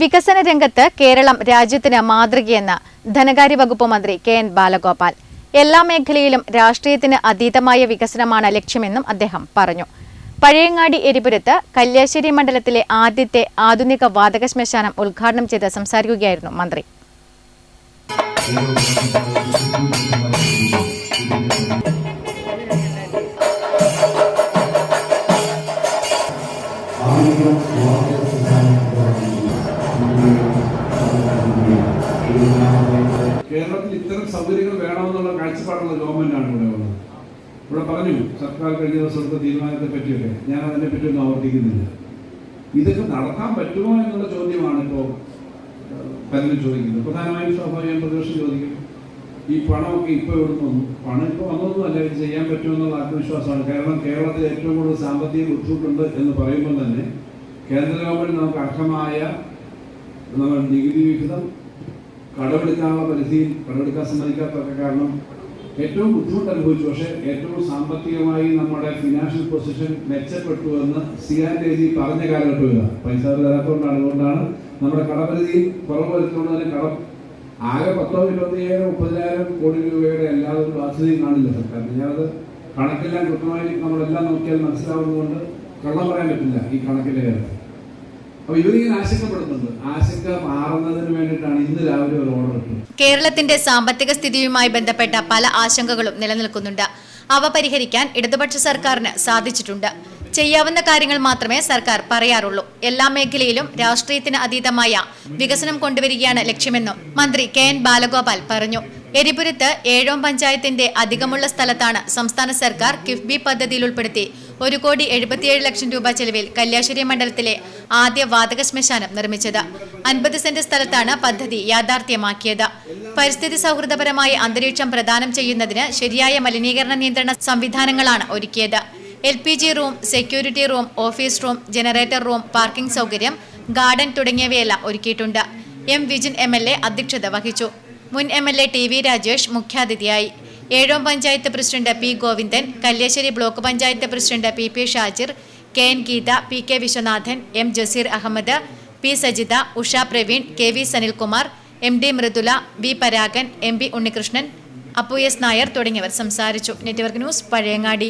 വികസന രംഗത്ത് കേരളം രാജ്യത്തിന് മാതൃകയെന്ന് ധനകാര്യ വകുപ്പ് മന്ത്രി കെ എൻ ബാലഗോപാൽ. എല്ലാ മേഖലയിലും രാഷ്ട്രീയത്തിന് അതീതമായ വികസനമാണ് ലക്ഷ്യമെന്നും അദ്ദേഹം പറഞ്ഞു. പഴയങ്ങാടി എരിപുരത്ത് കല്യാശ്ശേരി മണ്ഡലത്തിലെ ആദ്യത്തെ ആധുനിക വാതക ശ്മശാനം ഉദ്ഘാടനം ചെയ്ത് സംസാരിക്കുകയായിരുന്നു മന്ത്രി. കേരളത്തിൽ ഇത്തരം സൗകര്യങ്ങൾ വേണമെന്നുള്ള കാഴ്ചപ്പാടുള്ള ഗവൺമെന്റാണ് ഇവിടെ ഉള്ളത്. ഇവിടെ പറഞ്ഞു സർക്കാർ കഴിഞ്ഞ ദിവസം എടുത്ത തീരുമാനത്തെ പറ്റിയൊക്കെ. ഞാൻ അതിനെ ഒന്നും ആവർത്തിക്കുന്നില്ല. ഇതൊക്കെ നടത്താൻ പറ്റുമോ എന്നുള്ള ചോദ്യമാണ് ഇപ്പോൾ പലരും ചോദിക്കുന്നത്. പ്രധാനമായും സ്വാഭാവികം പ്രതിപക്ഷം ചോദിക്കും. ഈ പണമൊക്കെ ഇപ്പോൾ എവിടുന്ന് വന്നു? പണം ഇപ്പോൾ വന്നതൊന്നുമല്ല ഇത് ചെയ്യാൻ പറ്റുമെന്നുള്ള ആത്മവിശ്വാസമാണ്. കാരണം കേരളത്തിൽ ഏറ്റവും കൂടുതൽ സാമ്പത്തിക ബുദ്ധിമുട്ടുണ്ട് എന്ന് പറയുമ്പോൾ തന്നെ കേന്ദ്ര ഗവൺമെന്റ് നമുക്ക് അർഹമായ നികുതി വിഹിതം കടമെടുക്കാനുള്ള പരിധിയിൽ കടമെടുക്കാൻ സമ്മതിക്കാത്തൊക്കെ കാരണം ഏറ്റവും ബുദ്ധിമുട്ട് അനുഭവിച്ചു പക്ഷേ ഏറ്റവും സാമ്പത്തികമായി നമ്മുടെ ഫിനാൻഷ്യൽ പൊസിഷൻ മെച്ചപ്പെട്ടു എന്ന് സി ആർ ഡി പറഞ്ഞ കാലഘട്ടം ഇതാണ് പൈസ തരാത്തതുകൊണ്ടാണ് അതുകൊണ്ടാണ് നമ്മുടെ കടപരിധിയിൽ കുറവ് വരുത്തുകൊണ്ട് തന്നെ കടം ആകെ പത്തോ ഇരുപത്തിയേഴോ മുപ്പതിനായിരം കോടി രൂപയുടെ എല്ലാവരും ബാധ്യതയും കാണില്ല. സർക്കാർ ഞാനത് കണക്കെല്ലാം കൃത്യമായി നമ്മളെല്ലാം നോക്കിയാൽ മനസ്സിലാവുന്നതുകൊണ്ട് കള്ളം പറയാൻ പറ്റില്ല ഈ കണക്കിന്റെ കാര്യത്തിൽ ആശങ്ക കേരളത്തിന്റെ സാമ്പത്തിക സ്ഥിതിയുമായി ബന്ധപ്പെട്ട പല ആശങ്കകളും നിലനിൽക്കുന്നുണ്ട്. അവ പരിഹരിക്കാൻ ഇടതുപക്ഷ സർക്കാരിന് സാധിച്ചിട്ടുണ്ട്. ചെയ്യാവുന്ന കാര്യങ്ങൾ മാത്രമേ സർക്കാർ പറയാറുള്ളൂ. എല്ലാ മേഖലയിലും രാഷ്ട്രീയത്തിന് അതീതമായ വികസനം കൊണ്ടുവരികയാണ് ലക്ഷ്യമെന്നും മന്ത്രി കെ എൻ ബാലഗോപാൽ പറഞ്ഞു. എരിപുരത്ത് ഏഴോം പഞ്ചായത്തിന്റെ അധികമുള്ള സ്ഥലത്താണ് സംസ്ഥാന സർക്കാർ കിഫ്ബി പദ്ധതിയിൽ ഉൾപ്പെടുത്തി ഒരു കോടി എഴുപത്തിയേഴ് ലക്ഷം രൂപ ചെലവിൽ കല്യാശ്ശേരി മണ്ഡലത്തിലെ ആദ്യ വാതക ശ്മശാനം നിർമ്മിച്ചത്. അൻപത് സെന്റ് സ്ഥലത്താണ് പദ്ധതി യാഥാർത്ഥ്യമാക്കിയത്. പരിസ്ഥിതി സൗഹൃദപരമായ അന്തരീക്ഷം പ്രദാനം ചെയ്യുന്നതിന് ശരിയായ മലിനീകരണ നിയന്ത്രണ സംവിധാനങ്ങളാണ് ഒരുക്കിയത്. L P G room security room office room generator room parking സൗകര്യം ഗാർഡൻ തുടങ്ങിയവയെല്ലാം ഒരുക്കിയിട്ടുണ്ട്. എം വിജിൻ എം അധ്യക്ഷത വഹിച്ചു. മുൻ M L A T V Rajesh മുഖ്യാതിഥിയായി. Ezhome panchayat president P Govindan Kalliasseri block panchayat president P P Shajir K N Geetha P K Viswanathan M Jaseer Ahammed P Sajitha Usha Praveen K V Sanilkumar M D Mridula V Paragan M B Unnikrishnan Appu S Nair തുടങ്ങിയവർ സംസാരിച്ചു. Network news Pazhayangadi.